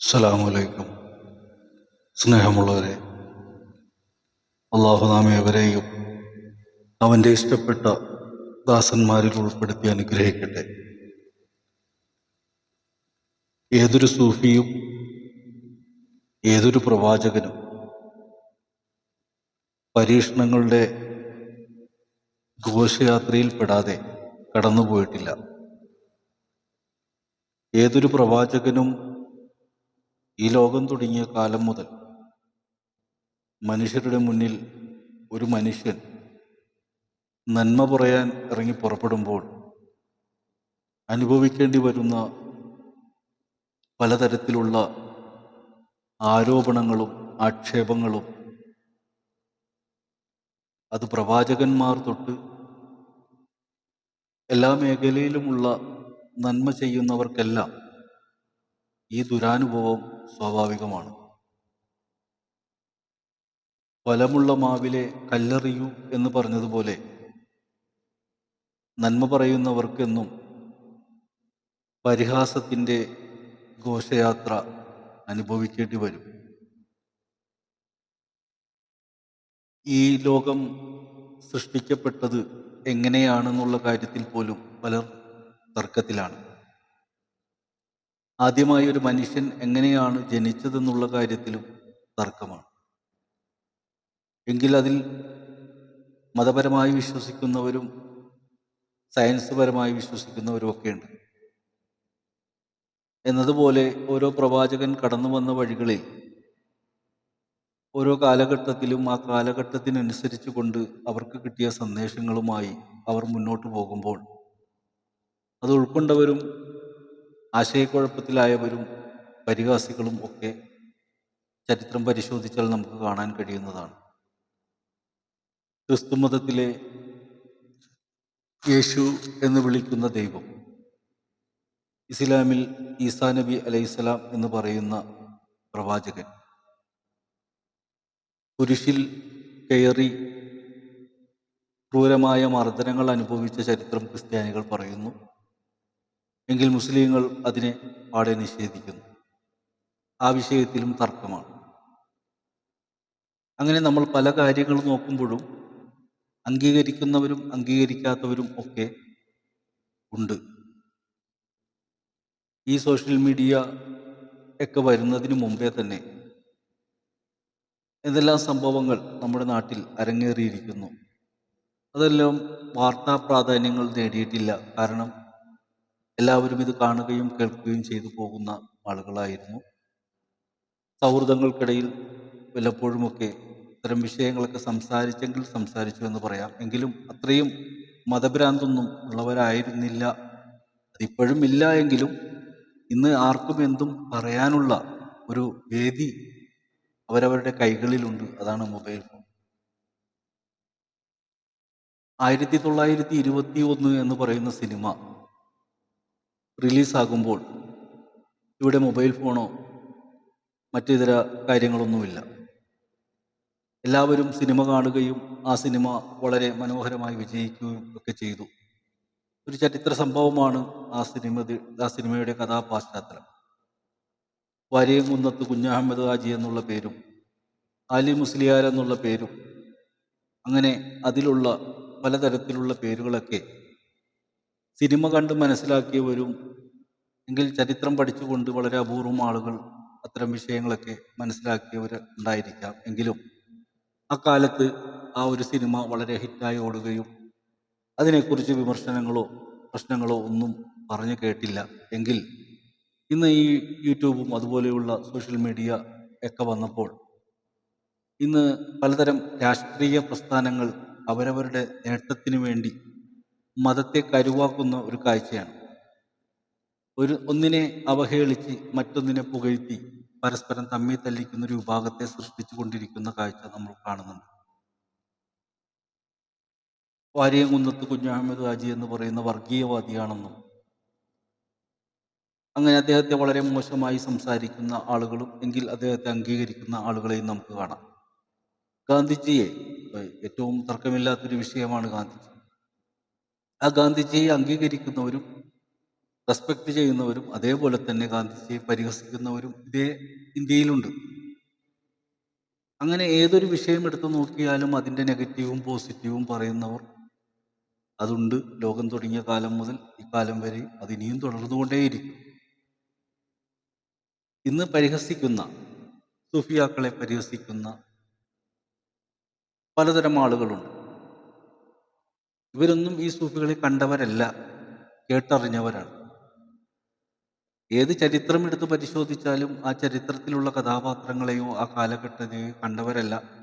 അസ്സലാമലൈക്കും സ്നേഹമുള്ളവരെ അള്ളാഹു അവന്റെ ഇഷ്ടപ്പെട്ട ദാസന്മാരിൽ ഉൾപ്പെടുത്തി അനുഗ്രഹിക്കട്ടെ. ഏതൊരു സൂഫിയും ഏതൊരു പ്രവാചകനും പരീക്ഷണങ്ങളുടെ ഘോഷയാത്രയിൽ പെടാതെ കടന്നുപോയിട്ടില്ല ഏതൊരു പ്രവാചകനും ഈ ലോകം തുടങ്ങിയ കാലം മുതൽ മനുഷ്യരുടെ മുന്നിൽ ഒരു മനുഷ്യൻ നന്മ പറയാൻ ഇറങ്ങി പുറപ്പെടുമ്പോൾ അനുഭവിക്കേണ്ടി വരുന്ന പലതരത്തിലുള്ള ആരോപണങ്ങളും ആക്ഷേപങ്ങളും അത് പ്രവാചകന്മാർ തൊട്ട് എല്ലാ മേഖലയിലുമുള്ള നന്മ ചെയ്യുന്നവർക്കെല്ലാം ഈ ദുരാനുഭവം സ്വാഭാവികമാണ്. ഫലമുള്ള മാവിലെ കല്ലെറിയൂ എന്ന് പറഞ്ഞതുപോലെ നന്മ പറയുന്നവർക്കെന്നും പരിഹാസത്തിന്റെ ഘോഷയാത്ര അനുഭവിക്കേണ്ടി വരും. ഈ ലോകം സൃഷ്ടിക്കപ്പെട്ടത് എങ്ങനെയാണെന്നുള്ള കാര്യത്തിൽ പോലും പലർ തർക്കത്തിലാണ്. ആദ്യമായി ഒരു മനുഷ്യൻ എങ്ങനെയാണ് ജനിച്ചതെന്നുള്ള കാര്യത്തിലും തർക്കമാണ്. എങ്കിൽ അതിൽ മതപരമായി വിശ്വസിക്കുന്നവരും സയൻസ് പരമായി വിശ്വസിക്കുന്നവരും ഒക്കെ ഉണ്ട് എന്നതുപോലെ ഓരോ പ്രവാചകൻ കടന്നു വന്ന വഴികളിൽ ഓരോ കാലഘട്ടത്തിലും ആ കാലഘട്ടത്തിനനുസരിച്ച് കൊണ്ട് അവർക്ക് കിട്ടിയ സന്ദേശങ്ങളുമായി അവർ മുന്നോട്ട് പോകുമ്പോൾ അത് ഉൾക്കൊണ്ടവരും ആശയക്കുഴപ്പത്തിലായവരും പരിഹാസികളും ഒക്കെ ചരിത്രം പരിശോധിച്ചാൽ നമുക്ക് കാണാൻ കഴിയുന്നതാണ്. ക്രിസ്തുമതത്തിലെ യേശു എന്ന് വിളിക്കുന്ന ദൈവം ഇസ്ലാമിൽ ഈസാ നബി അലൈഹിസ്സലാം എന്ന് പറയുന്ന പ്രവാചകൻ. കുരിശിൽ കയറി ക്രൂരമായ മർദ്ദനങ്ങൾ അനുഭവിച്ച ചരിത്രം ക്രിസ്ത്യാനികൾ പറയുന്നു. എങ്കിൽ മുസ്ലിങ്ങൾ അതിനെ പാടെ നിഷേധിക്കുന്നു. ആ വിഷയത്തിലും തർക്കമാണ്. അങ്ങനെ നമ്മൾ പല കാര്യങ്ങൾ നോക്കുമ്പോഴും അംഗീകരിക്കുന്നവരും അംഗീകരിക്കാത്തവരും ഒക്കെ ഉണ്ട്. ഈ സോഷ്യൽ മീഡിയ ഒക്കെ വരുന്നതിന് മുമ്പേ തന്നെ എന്തെല്ലാം സംഭവങ്ങൾ നമ്മുടെ നാട്ടിൽ അരങ്ങേറിയിരിക്കുന്നു. അതെല്ലാം വാർത്താ പ്രാധാന്യങ്ങൾ നേടിയിട്ടില്ല. കാരണം എല്ലാവരും ഇത് കാണുകയും കേൾക്കുകയും ചെയ്തു പോകുന്ന ആളുകളായിരുന്നു. സൗഹൃദങ്ങൾക്കിടയിൽ വല്ലപ്പോഴുമൊക്കെ ഇത്തരം വിഷയങ്ങളൊക്കെ സംസാരിച്ചെങ്കിൽ സംസാരിച്ചു എന്ന് പറയാം. എങ്കിലും അത്രയും മതഭ്രാന്തൊന്നും ഉള്ളവരായിരുന്നില്ല. അതിപ്പോഴും ഇല്ല എങ്കിലും ഇന്ന് ആർക്കും എന്തും പറയാനുള്ള ഒരു വേദി അവരവരുടെ കൈകളിലുണ്ട്. അതാണ് മൊബൈൽ ഫോൺ. ആയിരത്തി തൊള്ളായിരത്തി ഇരുപത്തി ഒന്ന് എന്ന് പറയുന്ന സിനിമ റിലീസാകുമ്പോൾ ഇവിടെ മൊബൈൽ ഫോണോ മറ്റിതര കാര്യങ്ങളൊന്നുമില്ല. എല്ലാവരും സിനിമ കാണുകയും ആ സിനിമ വളരെ മനോഹരമായി വിജയിക്കുകയും ഒക്കെ ചെയ്തു. ഒരു ചരിത്ര സംഭവമാണ് ആ സിനിമ ആ സിനിമയുടെ കഥാപാശ്ചാത്തലം വാര്യംകുന്നത്ത് കുഞ്ഞഹമ്മദ് ഹാജി എന്നുള്ള പേരും അലി മുസ്ലിയാർ എന്നുള്ള പേരും അങ്ങനെ അതിലുള്ള പലതരത്തിലുള്ള പേരുകളൊക്കെ സിനിമ കണ്ട് മനസ്സിലാക്കിയവരും എങ്കിൽ ചരിത്രം പഠിച്ചുകൊണ്ട് വളരെ അപൂർവം ആളുകൾ അത്തരം വിഷയങ്ങളൊക്കെ മനസ്സിലാക്കിയവർ ഉണ്ടായിരിക്കാം. എങ്കിലും അക്കാലത്ത് ആ ഒരു സിനിമ വളരെ ഹിറ്റായി ഓടുകയും അതിനെക്കുറിച്ച് വിമർശനങ്ങളോ പ്രശ്നങ്ങളോ ഒന്നും പറഞ്ഞു കേട്ടില്ല. എങ്കിൽ ഇന്ന് ഈ യൂട്യൂബും അതുപോലെയുള്ള സോഷ്യൽ മീഡിയ ഒക്കെ വന്നപ്പോൾ ഇന്ന് പലതരം രാഷ്ട്രീയ പ്രസ്ഥാനങ്ങൾ അവരവരുടെ നേട്ടത്തിന് വേണ്ടി മതത്തെ കരുവാക്കുന്ന ഒരു കാഴ്ചയാണ്. ഒരു ഒന്നിനെ അവഹേളിച്ച് മറ്റൊന്നിനെ പുകഴ്ത്തി പരസ്പരം തമ്മിൽ തല്ലിക്കുന്ന ഒരു വിഭാഗത്തെ സൃഷ്ടിച്ചു കൊണ്ടിരിക്കുന്ന കാഴ്ച നമ്മൾ കാണുന്നുണ്ട്. വാര്യംകുന്നത്ത് കുഞ്ഞഹമ്മദ് ഹാജി എന്ന് പറയുന്ന വർഗീയവാദിയാണെന്നും അങ്ങനെ അദ്ദേഹത്തെ വളരെ മോശമായി സംസാരിക്കുന്ന ആളുകളും എങ്കിൽ അദ്ദേഹത്തെ അംഗീകരിക്കുന്ന ആളുകളെയും നമുക്ക് കാണാം. ഗാന്ധിജിയെ ഏറ്റവും തർക്കമില്ലാത്തൊരു വിഷയമാണ് ഗാന്ധിജി. ആ ഗാന്ധിജിയെ അംഗീകരിക്കുന്നവരും റെസ്പെക്ട് ചെയ്യുന്നവരും അതേപോലെ തന്നെ ഗാന്ധിജിയെ പരിഹസിക്കുന്നവരും ഇതേ ഇന്ത്യയിലുണ്ട്. അങ്ങനെ ഏതൊരു വിഷയം എടുത്തു നോക്കിയാലും അതിന്റെ നെഗറ്റീവും പോസിറ്റീവും പറയുന്നവർ അതുണ്ട് ലോകം തുടങ്ങിയ കാലം മുതൽ ഇക്കാലം വരെ അതിനിയും തുടർന്നുകൊണ്ടേയിരിക്കും. ഇന്ന് പരിഹസിക്കുന്ന സുഫിയാക്കളെ പരിഹസിക്കുന്ന പലതരം ആളുകളുണ്ട്. ഇവരൊന്നും ഈ സൂഫികളെ കണ്ടവരല്ല കേട്ടറിഞ്ഞവരാണ്. ഏത് ചരിത്രം എടുത്ത് പരിശോധിച്ചാലും ആ ചരിത്രത്തിലുള്ള കഥാപാത്രങ്ങളെയോ ആ കാലഘട്ടത്തെയോ കണ്ടവരല്ല.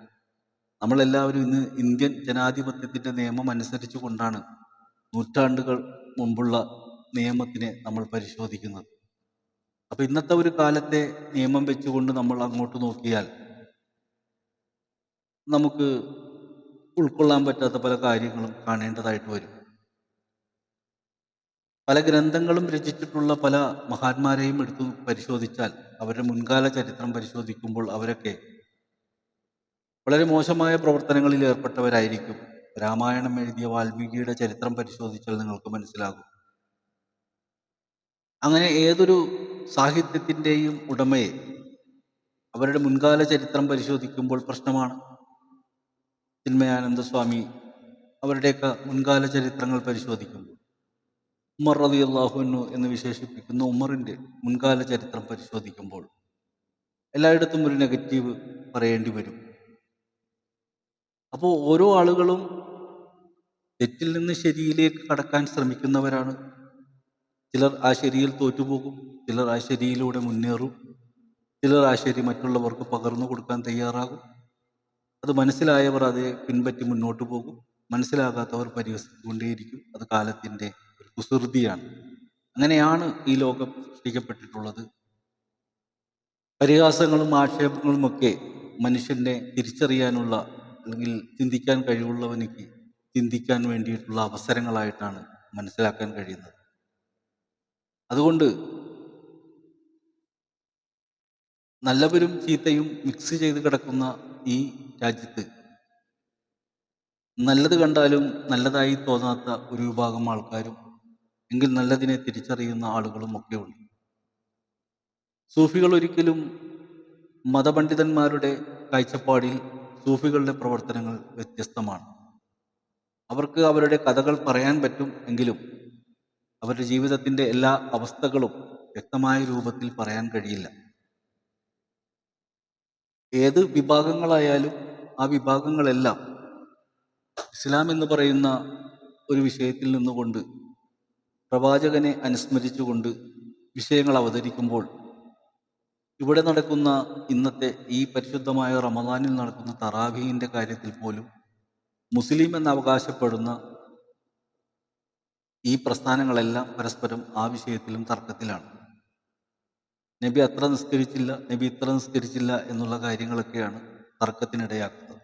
നമ്മളെല്ലാവരും ഇന്ന് ഇന്ത്യൻ ജനാധിപത്യത്തിന്റെ നിയമം അനുസരിച്ചു കൊണ്ടാണ് നൂറ്റാണ്ടുകൾ മുമ്പുള്ള നിയമത്തിനെ നമ്മൾ പരിശോധിക്കുന്നത്. അപ്പൊ ഇന്നത്തെ ഒരു കാലത്തെ നിയമം വെച്ചുകൊണ്ട് നമ്മൾ അങ്ങോട്ട് നോക്കിയാൽ നമുക്ക് ഉൾക്കൊള്ളാൻ പറ്റാത്ത പല കാര്യങ്ങളും കാണേണ്ടതായിട്ട് വരും. പല ഗ്രന്ഥങ്ങളും രചിച്ചിട്ടുള്ള പല മഹാന്മാരെയും എടുത്തു പരിശോധിച്ചാൽ അവരുടെ മുൻകാല ചരിത്രം പരിശോധിക്കുമ്പോൾ അവരൊക്കെ വളരെ മോശമായ പ്രവർത്തനങ്ങളിൽ ഏർപ്പെട്ടവരായിരിക്കും. രാമായണം എഴുതിയ വാൽമീകിയുടെ ചരിത്രം പരിശോധിച്ചാൽ നിങ്ങൾക്ക് മനസ്സിലാകും. അങ്ങനെ ഏതൊരു സാഹിത്യത്തിന്റെയും ഉടമയെ അവരുടെ മുൻകാല ചരിത്രം പരിശോധിക്കുമ്പോൾ പ്രശ്നമാണ്. ചിന്മയാനന്ദ സ്വാമി അവരുടെയൊക്കെ മുൻകാല ചരിത്രങ്ങൾ പരിശോധിക്കുമ്പോൾ. ഉമർ റതി അള്ളാഹുനു എന്ന് വിശേഷിപ്പിക്കുന്ന ഉമ്മറിന്റെ മുൻകാല ചരിത്രം പരിശോധിക്കുമ്പോൾ എല്ലായിടത്തും ഒരു നെഗറ്റീവ് പറയേണ്ടി വരും. അപ്പോൾ ഓരോ ആളുകളും തെറ്റിൽ നിന്ന് ശരിയിലേക്ക് കടക്കാൻ ശ്രമിക്കുന്നവരാണ്. ചിലർ ആ ശരിയിൽ തോറ്റുപോകും ചിലർ ആ ശരിയിലൂടെ മുന്നേറും ചിലർ ആ ശരി മറ്റുള്ളവർക്ക് പകർന്നു കൊടുക്കാൻ തയ്യാറാകും. അത് മനസ്സിലായവർ അത് പിൻപറ്റി മുന്നോട്ട് പോകും. മനസ്സിലാകാത്തവർ പരിഹസിച്ചുകൊണ്ടേയിരിക്കും. അത് കാലത്തിന്റെ ഒരു കുസൃതിയാണ്. അങ്ങനെയാണ് ഈ ലോകം സൃഷ്ടിക്കപ്പെട്ടിട്ടുള്ളത്. പരിഹാസങ്ങളും ആക്ഷേപങ്ങളുമൊക്കെ മനുഷ്യനെ തിരിച്ചറിയാനുള്ള അല്ലെങ്കിൽ ചിന്തിക്കാൻ കഴിവുള്ളവനിക്ക് ചിന്തിക്കാൻ വേണ്ടിയിട്ടുള്ള അവസരങ്ങളായിട്ടാണ് മനസ്സിലാക്കാൻ കഴിയുന്നത്. അതുകൊണ്ട് നല്ലവരും ചീത്തയും മിക്സ് ചെയ്ത് കിടക്കുന്ന ഈ രാജ്യത്ത് നല്ലത് കണ്ടാലും നല്ലതായി തോന്നാത്ത ഒരു വിഭാഗം ആൾക്കാരും എങ്കിൽ നല്ലതിനെ തിരിച്ചറിയുന്ന ആളുകളും ഒക്കെ ഉണ്ട്. സൂഫികൾ ഒരിക്കലും മതപണ്ഡിതന്മാരുടെ കാഴ്ചപ്പാടിൽ സൂഫികളുടെ പ്രവർത്തനങ്ങൾ വ്യത്യസ്തമാണ്. അവർക്ക് അവരുടെ കഥകൾ പറയാൻ പറ്റും എങ്കിലും അവരുടെ ജീവിതത്തിന്റെ എല്ലാ അവസ്ഥകളും വ്യക്തമായ രൂപത്തിൽ പറയാൻ കഴിയില്ല. ഏത് വിഭാഗങ്ങളായാലും ആ വിഭാഗങ്ങളെല്ലാം ഇസ്ലാം എന്ന് പറയുന്ന ഒരു വിഷയത്തിൽ നിന്നുകൊണ്ട് പ്രവാചകനെ അനുസ്മരിച്ചുകൊണ്ട് വിഷയങ്ങൾ അവതരിക്കുമ്പോൾ ഇവിടെ നടക്കുന്ന ഇന്നത്തെ ഈ പരിശുദ്ധമായ റമദാനിൽ നടക്കുന്ന തറാവീഹിന്റെ കാര്യത്തിൽ പോലും മുസ്ലിം എന്ന് അവകാശപ്പെടുന്ന ഈ പ്രസ്ഥാനങ്ങളെല്ലാം പരസ്പരം ആ വിഷയത്തിലും തർക്കത്തിലാണ്. നബി അത്ര നിസ്കരിച്ചില്ല നബി ഇത്ര നിസ്കരിച്ചില്ല എന്നുള്ള കാര്യങ്ങളൊക്കെയാണ് തർക്കത്തിനിടയാക്കുന്നത്.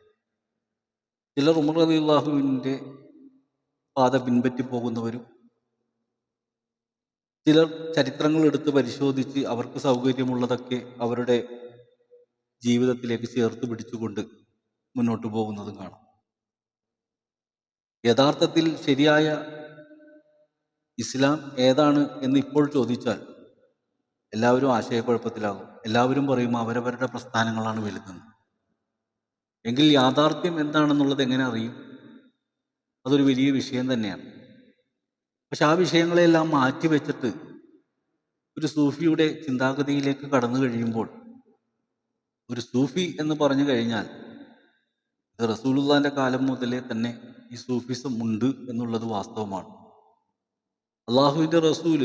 ചിലർ ഉമർ അലി അള്ളാഹുവിന്റെ പാത പിൻപറ്റി പോകുന്നവരും ചിലർ ചരിത്രങ്ങൾ എടുത്ത് പരിശോധിച്ച് അവർക്ക് സൗകര്യമുള്ളതൊക്കെ അവരുടെ ജീവിതത്തിലേക്ക് ചേർത്ത് പിടിച്ചുകൊണ്ട് മുന്നോട്ട് പോകുന്നതും കാണാം. യഥാർത്ഥത്തിൽ ശരിയായ ഇസ്ലാം ഏതാണ് എന്ന് ഇപ്പോൾ ചോദിച്ചാൽ എല്ലാവരും ആശയക്കുഴപ്പത്തിലാകും. എല്ലാവരും പറയും അവരവരുടെ പ്രസ്ഥാനങ്ങളാണ് വലുതെന്ന്. എങ്കിൽ യാഥാർത്ഥ്യം എന്താണെന്നുള്ളത് എങ്ങനെ അറിയും? അതൊരു വലിയ വിഷയം തന്നെയാണ്. പക്ഷെ ആ വിഷയങ്ങളെല്ലാം മാറ്റി വെച്ചിട്ട് ഒരു സൂഫിയുടെ ചിന്താഗതിയിലേക്ക് കടന്നു കഴിയുമ്പോൾ ഒരു സൂഫി എന്ന് പറഞ്ഞു കഴിഞ്ഞാൽ റസൂലുള്ളാന്റെ കാലം മുതലേ തന്നെ ഈ സൂഫിസം ഉണ്ട് എന്നുള്ളത് വാസ്തവമാണ്. അള്ളാഹുവിന്റെ റസൂൽ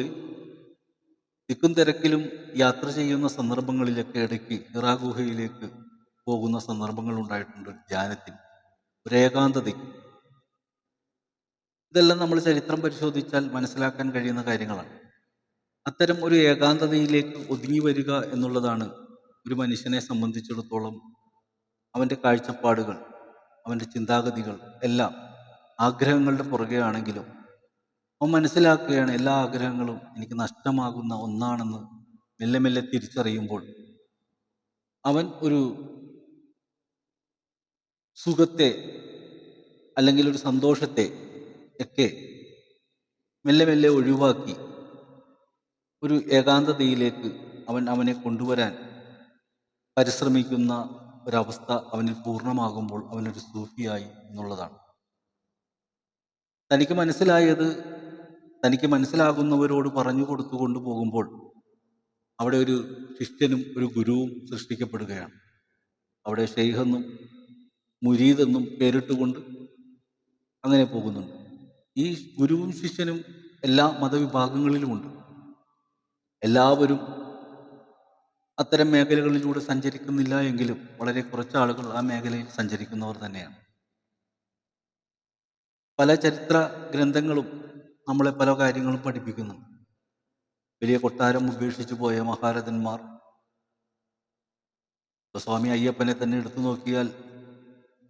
തിക്കും തിരക്കിലും യാത്ര ചെയ്യുന്ന സന്ദർഭങ്ങളിലൊക്കെ ഇടയ്ക്ക് ഇറാ ഗുഹയിലേക്ക് പോകുന്ന സന്ദർഭങ്ങൾ ഉണ്ടായിട്ടുണ്ട് ഒരു ധ്യാനത്തിന്. ഒരു ഏകാന്തതയ്ക്ക് ഇതെല്ലാം നമ്മൾ ചരിത്രം പരിശോധിച്ചാൽ മനസ്സിലാക്കാൻ കഴിയുന്ന കാര്യങ്ങളാണ്. അത്തരം ഒരു ഏകാന്തതയിലേക്ക് ഒതുങ്ങി വരിക എന്നുള്ളതാണ് ഒരു മനുഷ്യനെ സംബന്ധിച്ചിടത്തോളം അവന്റെ കാഴ്ചപ്പാടുകൾ അവന്റെ ചിന്താഗതികൾ എല്ലാം ആഗ്രഹങ്ങളുടെ പുറകെ ആണെങ്കിലും അവൻ മനസ്സിലാക്കുകയാണ് എല്ലാ ആഗ്രഹങ്ങളും എനിക്ക് നഷ്ടമാകുന്ന ഒന്നാണെന്ന് മെല്ലെ മെല്ലെ തിരിച്ചറിയുമ്പോൾ അവൻ ഒരു സുഖത്തെ അല്ലെങ്കിൽ ഒരു സന്തോഷത്തെ ഒക്കെ മെല്ലെ മെല്ലെ ഒഴിവാക്കി ഒരു ഏകാന്തതയിലേക്ക് അവൻ അവനെ കൊണ്ടുവരാൻ പരിശ്രമിക്കുന്ന ഒരവസ്ഥ അവനിൽ പൂർണമാകുമ്പോൾ അവനൊരു സൂഫിയായി എന്നുള്ളതാണ്. തനിക്ക് മനസ്സിലായത് തനിക്ക് മനസ്സിലാകുന്നവരോട് പറഞ്ഞു കൊടുത്തു കൊണ്ടുപോകുമ്പോൾ അവിടെ ഒരു ശിഷ്യനും ഒരു ഗുരുവും സൃഷ്ടിക്കപ്പെടുകയാണ്. അവിടെ ഷെയ്ഖെന്നും മുരീദെന്നും പേരിട്ടുകൊണ്ട് അങ്ങനെ പോകുന്നുണ്ട്. ഈ ഗുരുവും ശിഷ്യനും എല്ലാ മതവിഭാഗങ്ങളിലുമുണ്ട്. എല്ലാവരും അത്തരം മേഖലകളിലൂടെ സഞ്ചരിക്കുന്നില്ല എങ്കിലും വളരെ കുറച്ച് ആളുകൾ ആ മേഖലയിൽ സഞ്ചരിക്കുന്നവർ തന്നെയാണ്. പല ചരിത്ര ഗ്രന്ഥങ്ങളും നമ്മളെ പല കാര്യങ്ങളും പഠിപ്പിക്കുന്നു. വലിയ കൊട്ടാരം ഉപേക്ഷിച്ചു പോയ മഹാരഥന്മാർ. സ്വാമി അയ്യപ്പനെ തന്നെ എടുത്തു നോക്കിയാൽ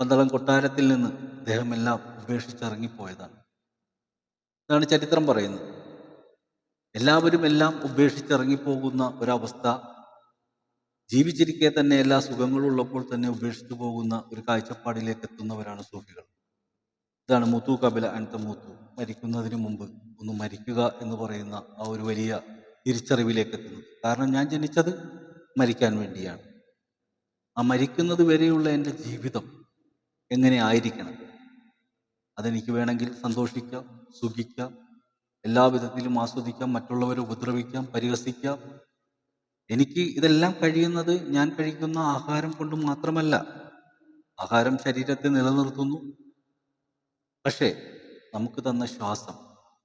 പന്തളം കൊട്ടാരത്തിൽ നിന്ന് അദ്ദേഹം എല്ലാം ഉപേക്ഷിച്ചിറങ്ങിപ്പോയതാണ്. ഇതാണ് ചരിത്രം പറയുന്നത്. എല്ലാവരും എല്ലാം ഉപേക്ഷിച്ചിറങ്ങിപ്പോകുന്ന ഒരവസ്ഥ ജീവിച്ചിരിക്കെ തന്നെ എല്ലാ സുഖങ്ങളും ഉള്ളപ്പോൾ തന്നെ ഉപേക്ഷിച്ചു പോകുന്ന ഒരു കാഴ്ചപ്പാടിലേക്ക് എത്തുന്നവരാണ് സൂഫികൾ. ഇതാണ് മുത്തു കപില അൻത മുത്തു. മരിക്കുന്നതിന് മുമ്പ് ഒന്ന് മരിക്കുക എന്ന് പറയുന്ന ആ ഒരു വലിയ തിരിച്ചറിവിലേക്ക് എത്തുന്നത്. കാരണം ഞാൻ ജനിച്ചത് മരിക്കാൻ വേണ്ടിയാണ്. ആ മരിക്കുന്നത് വരെയുള്ള എന്റെ ജീവിതം എങ്ങനെ ആയിരിക്കണം? അതെനിക്ക് വേണമെങ്കിൽ സന്തോഷിക്കാം സുഖിക്കാം എല്ലാ വിധത്തിലും ആസ്വദിക്കാം മറ്റുള്ളവരെ ഉപദ്രവിക്കാം പരിഹസിക്കാം. എനിക്ക് ഇതെല്ലാം കഴിയുന്നത് ഞാൻ കഴിക്കുന്ന ആഹാരം കൊണ്ട് മാത്രമല്ല ആഹാരം ശരീരത്തെ നിലനിർത്തുന്നു. പക്ഷേ നമുക്ക് തന്ന ശ്വാസം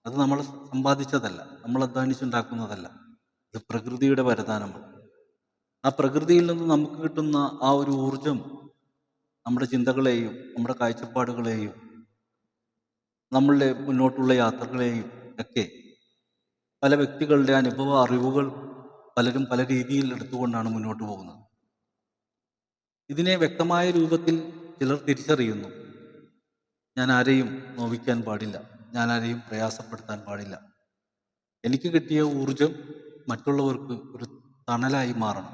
അത് നമ്മൾ സമ്പാദിച്ചതല്ല നമ്മൾ അധ്വാനിച്ചുണ്ടാക്കുന്നതല്ല ഇത് പ്രകൃതിയുടെ വരദാനമാണ്. ആ പ്രകൃതിയിൽ നിന്ന് നമുക്ക് കിട്ടുന്ന ആ ഒരു ഊർജം നമ്മുടെ ചിന്തകളെയും നമ്മുടെ കാഴ്ചപ്പാടുകളെയും നമ്മളുടെ മുന്നോട്ടുള്ള യാത്രകളെയും ഒക്കെ പല വ്യക്തികളുടെ അനുഭവ അറിവുകൾ പലരും പല രീതിയിൽ എടുത്തുകൊണ്ടാണ് മുന്നോട്ട് പോകുന്നത്. ഇതിനെ വ്യക്തമായ രൂപത്തിൽ ചിലർ തിരിച്ചറിയുന്നു. ഞാൻ ആരെയും നോവിക്കാൻ പാടില്ല. ഞാൻ ആരെയും പ്രയാസപ്പെടുത്താൻ പാടില്ല. എനിക്ക് കിട്ടിയ ഊർജം മറ്റുള്ളവർക്ക് ഒരു തണലായി മാറണം.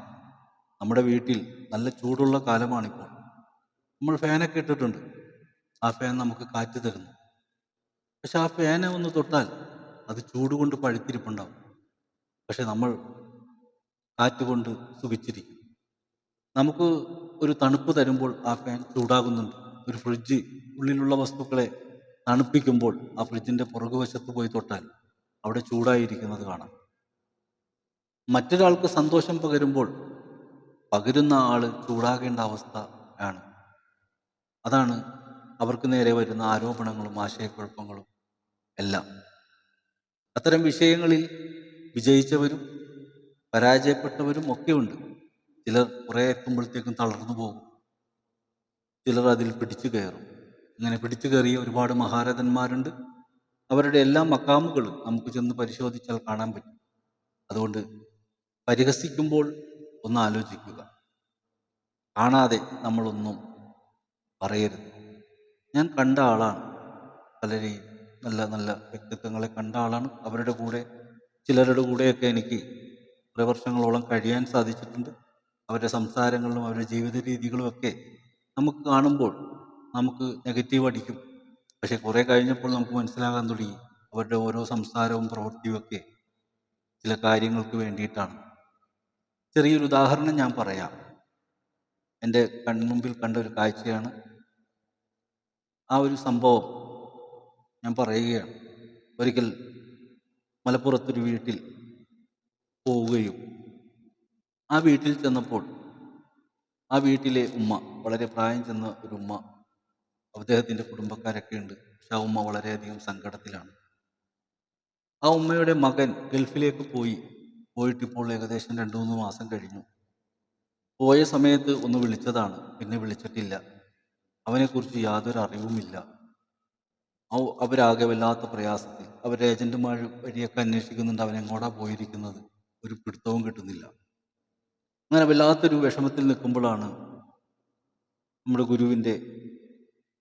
നമ്മുടെ വീട്ടിൽ നല്ല ചൂടുള്ള കാലമാണിപ്പോൾ. നമ്മൾ ഫാനൊക്കെ ഇട്ടിട്ടുണ്ട്. ആ ഫാൻ നമുക്ക് കാറ്റ് തരുന്നു. പക്ഷെ ആ ഫാനെ ഒന്ന് തൊട്ടാൽ അത് ചൂടുകൊണ്ട് പഴുത്തിരിപ്പുണ്ടാവും. പക്ഷെ നമ്മൾ കാറ്റുകൊണ്ട് സുഖിച്ചിരിക്കും. നമുക്ക് ഒരു തണുപ്പ് തരുമ്പോൾ ആ ഫാൻ ചൂടാകുന്നുണ്ട്. ഒരു ഫ്രിഡ്ജ് ഉള്ളിലുള്ള വസ്തുക്കളെ തണുപ്പിക്കുമ്പോൾ ആ ഫ്രിഡ്ജിന്റെ പുറകുവശത്ത് പോയി തൊട്ടാൽ അവിടെ ചൂടായിരിക്കുന്നത് കാണാം. മറ്റൊരാൾക്ക് സന്തോഷം പകരുമ്പോൾ പകരുന്ന ആൾ ചൂടാകേണ്ട അവസ്ഥ ആണ്. അതാണ് അവർക്ക് നേരെ വരുന്ന ആരോപണങ്ങളും ആശയക്കുഴപ്പങ്ങളും എല്ലാം. അത്തരം വിഷയങ്ങളിൽ വിജയിച്ചവരും പരാജയപ്പെട്ടവരും ഒക്കെയുണ്ട്. ചിലർ കുറേ എത്തുമ്പോഴത്തേക്കും തളർന്നു പോകും. ചിലർ അതിൽ പിടിച്ചു കയറും. അങ്ങനെ പിടിച്ചു കയറിയ ഒരുപാട് മഹാരഥന്മാരുണ്ട്. അവരുടെ എല്ലാ മക്കാമുകളും നമുക്ക് ചെന്ന് പരിശോധിച്ചാൽ കാണാൻ പറ്റും. അതുകൊണ്ട് പരിഹസിക്കുമ്പോൾ ഒന്ന് ആലോചിക്കുക. കാണാതെ നമ്മളൊന്നും പറയരുത്. ഞാൻ കണ്ട ആളാണ്. പലരെയും നല്ല നല്ല വ്യക്തിത്വങ്ങളെ കണ്ട ആളാണ്. അവരുടെ കൂടെ ചിലരുടെ കൂടെയൊക്കെ എനിക്ക് കുറേ വർഷങ്ങളോളം കഴിയാൻ സാധിച്ചിട്ടുണ്ട്. അവരുടെ സംസാരങ്ങളിലും അവരുടെ ജീവിത രീതികളും ഒക്കെ നമുക്ക് കാണുമ്പോൾ നമുക്ക് നെഗറ്റീവ് അടിക്കും. പക്ഷെ കുറേ കഴിഞ്ഞപ്പോൾ നമുക്ക് മനസ്സിലാകാൻ തുടങ്ങി. അവരുടെ ഓരോ സംസാരവും പ്രവൃത്തിയും ഒക്കെ ചില കാര്യങ്ങൾക്ക് വേണ്ടിയിട്ടാണ്. ചെറിയൊരു ഉദാഹരണം ഞാൻ പറയാം. എന്റെ കൺമുമ്പിൽ കണ്ട ഒരു കാഴ്ചയാണ്. ആ ഒരു സംഭവം ഞാൻ പറയുകയാണ്. ഒരിക്കൽ മലപ്പുറത്തൊരു വീട്ടിൽ പോവുകയും ആ വീട്ടിൽ ചെന്നപ്പോൾ ആ വീട്ടിലെ ഉമ്മ വളരെ പ്രായം ചെന്ന ഒരു ഉമ്മ അദ്ദേഹത്തിന്റെ കുടുംബക്കാരൊക്കെ ഉണ്ട്. പക്ഷെ ആ ഉമ്മ വളരെയധികം സങ്കടത്തിലാണ്. ആ ഉമ്മയുടെ മകൻ ഗൾഫിലേക്ക് പോയി. പോയിട്ടിപ്പോൾ ഏകദേശം രണ്ട് മൂന്ന് മാസം കഴിഞ്ഞു. പോയ സമയത്ത് ഒന്ന് വിളിച്ചതാണ്. പിന്നെ വിളിച്ചിട്ടില്ല. അവനെക്കുറിച്ച് യാതൊരു അറിവുമില്ല. അവരാകെ വല്ലാത്ത പ്രയാസത്തിൽ. അവർ ഏജന്റുമാർ വഴിയൊക്കെ അന്വേഷിക്കുന്നുണ്ട് അവൻ എങ്ങോട്ടാ പോയിരിക്കുന്നത്. ഒരു പിടുത്തവും കിട്ടുന്നില്ല. അങ്ങനെ വല്ലാത്തൊരു വിഷമത്തിൽ നിൽക്കുമ്പോഴാണ് നമ്മുടെ ഗുരുവിന്റെ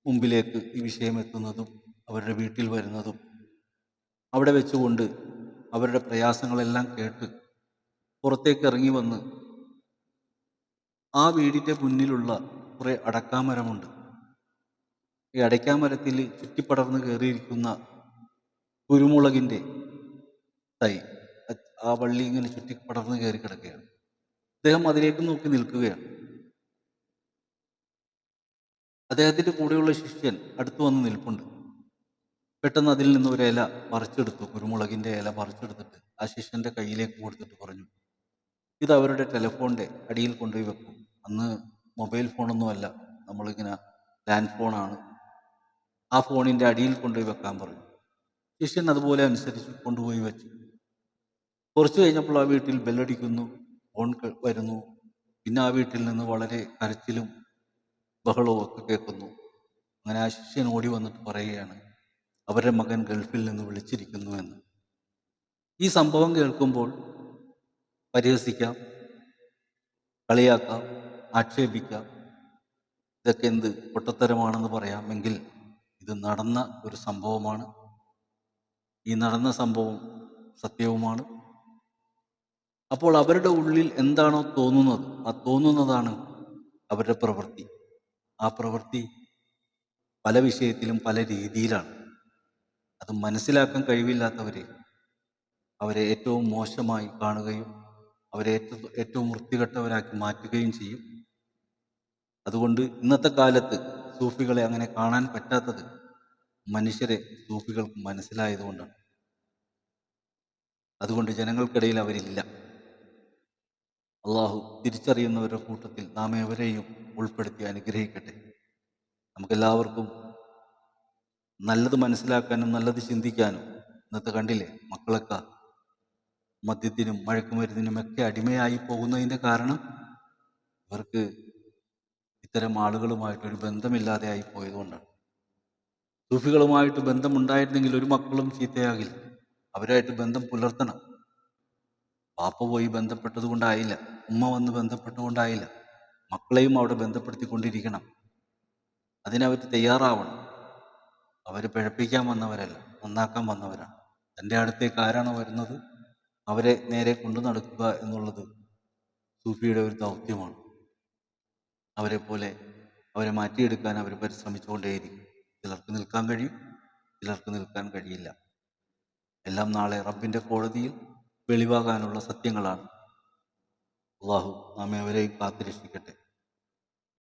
മുമ്പിലേക്ക് ഈ വിഷയം എത്തുന്നതും അവരുടെ വീട്ടിൽ വരുന്നതും അവിടെ വെച്ചുകൊണ്ട് അവരുടെ പ്രയാസങ്ങളെല്ലാം കേട്ട് പുറത്തേക്ക് ഇറങ്ങി വന്ന് ആ വീടിന്റെ മുന്നിലുള്ള കുറേ അടക്കാമരമുണ്ട്. ഈ അടയ്ക്കാമരത്തിൽ ചുറ്റിപ്പടർന്ന് കയറിയിരിക്കുന്ന കുരുമുളകിന്റെ തൈ ആ വള്ളി ഇങ്ങനെ ചുറ്റിപ്പടർന്ന് കയറി കിടക്കുകയാണ്. അദ്ദേഹം അതിലേക്ക് നോക്കി നിൽക്കുകയാണ്. അദ്ദേഹത്തിന്റെ കൂടെയുള്ള ശിഷ്യൻ അടുത്തു വന്ന് നിൽപ്പുണ്ട്. പെട്ടെന്ന് അതിൽ നിന്ന് ഒരു ഇല പറിച്ചെടുത്തു. കുരുമുളകിന്റെ ഇല പറിച്ചെടുത്തിട്ട് ആ ശിഷ്യന്റെ കയ്യിലേക്ക് കൊടുത്തിട്ട് പറഞ്ഞു ഇത് അവരുടെ ടെലിഫോണിന്റെ അടിയിൽ കൊണ്ടുപോയി വെക്കും. അന്ന് മൊബൈൽ ഫോണൊന്നുമല്ല. നമ്മളിങ്ങനെ ലാൻഡ് ഫോണാണ്. ആ ഫോണിന്റെ അടിയിൽ കൊണ്ടുപോയി വെക്കാൻ പറഞ്ഞു. ശിഷ്യൻ അതുപോലെ അനുസരിച്ച് കൊണ്ടുപോയി വെച്ചു. കുറച്ച് കഴിഞ്ഞപ്പോൾ ആ വീട്ടിൽ ബെല്ലടിക്കുന്നു ഫോൺ വരുന്നു. പിന്നെ ആ വീട്ടിൽ നിന്ന് വളരെ കരച്ചിലും ബഹളവും ഒക്കെ കേൾക്കുന്നു. അങ്ങനെ ആ ശിഷ്യൻ ഓടി വന്നിട്ട് പറയുകയാണ് അവരുടെ മകൻ ഗൾഫിൽ നിന്ന് വിളിച്ചിരിക്കുന്നു എന്ന്. ഈ സംഭവം കേൾക്കുമ്പോൾ പരിഹസിക്കാം കളിയാക്കാം ആക്ഷേപിക്കാം. ഇതൊക്കെ എന്ത് പൊട്ടത്തരമാണെന്ന് പറയാമെങ്കിൽ ഇത് നടന്ന ഒരു സംഭവമാണ്. ഈ നടന്ന സംഭവം സത്യവുമാണ്. അപ്പോൾ അവരുടെ ഉള്ളിൽ എന്താണോ തോന്നുന്നത് ആ തോന്നുന്നതാണ് അവരുടെ പ്രവൃത്തി. ആ പ്രവൃത്തി പല വിഷയത്തിലും പല രീതിയിലാണ്. അത് മനസ്സിലാക്കാൻ കഴിവില്ലാത്തവരെ അവരെ ഏറ്റവും മോശമായി കാണുകയും അവരെ ഏറ്റവും വൃത്തികെട്ടവരാക്കി മാറ്റുകയും ചെയ്യും. അതുകൊണ്ട് ഇന്നത്തെ കാലത്ത് സൂഫികളെ അങ്ങനെ കാണാൻ പറ്റാത്തത് മനുഷ്യരെ സൂഫികൾക്ക് മനസ്സിലായതുകൊണ്ടാണ്. അതുകൊണ്ട് ജനങ്ങൾക്കിടയിൽ അവരില്ല. അള്ളാഹു തിരിച്ചറിയുന്നവരുടെ കൂട്ടത്തിൽ നാം എവരെയും ഉൾപ്പെടുത്തി അനുഗ്രഹിക്കട്ടെ. നമുക്കെല്ലാവർക്കും നല്ലത് മനസ്സിലാക്കാനും നല്ലത് ചിന്തിക്കാനും ഇന്നത്തെ കണ്ടില്ലേ മക്കളൊക്കെ മദ്യത്തിനും മഴക്കുമരുന്നിനും ഒക്കെ അടിമയായി പോകുന്നതിന്റെ കാരണം ഇവർക്ക് ഇത്തരം ആളുകളുമായിട്ടൊരു ബന്ധമില്ലാതെ ആയി പോയതുകൊണ്ടാണ്. സൂഫികളുമായിട്ട് ബന്ധമുണ്ടായിരുന്നെങ്കിൽ ഒരു മക്കളും ചീത്തയാകില്ല. അവരായിട്ട് ബന്ധം പുലർത്തണം. പാപ്പ പോയി ബന്ധപ്പെട്ടത് കൊണ്ടായില്ല ഉമ്മ വന്ന് ബന്ധപ്പെട്ടുകൊണ്ടായില്ല. മക്കളെയും അവിടെ ബന്ധപ്പെടുത്തിക്കൊണ്ടിരിക്കണം. അതിനവർ തയ്യാറാവണം. അവർ പിഴപ്പിക്കാൻ വന്നവരല്ല നന്നാക്കാൻ വന്നവരാണ്. തന്റെ അടുത്തേക്ക് ആരാണോ വരുന്നത് അവരെ നേരെ കൊണ്ടു നടക്കുക എന്നുള്ളത് സൂഫിയുടെ ഒരു ദൗത്യമാണ്. അവരെ പോലെ അവരെ മാറ്റിയെടുക്കാൻ അവർ പരിശ്രമിച്ചുകൊണ്ടേയിരിക്കും. ചിലർക്ക് നിൽക്കാൻ കഴിയും ചിലർക്ക് നിൽക്കാൻ കഴിയില്ല. എല്ലാം നാളെ റബ്ബിന്റെ കോടതിയിൽ വെളിവാകാനുള്ള സത്യങ്ങളാണ്. അള്ളാഹു നാം അവരെയും കാത്തുരക്ഷിക്കട്ടെ.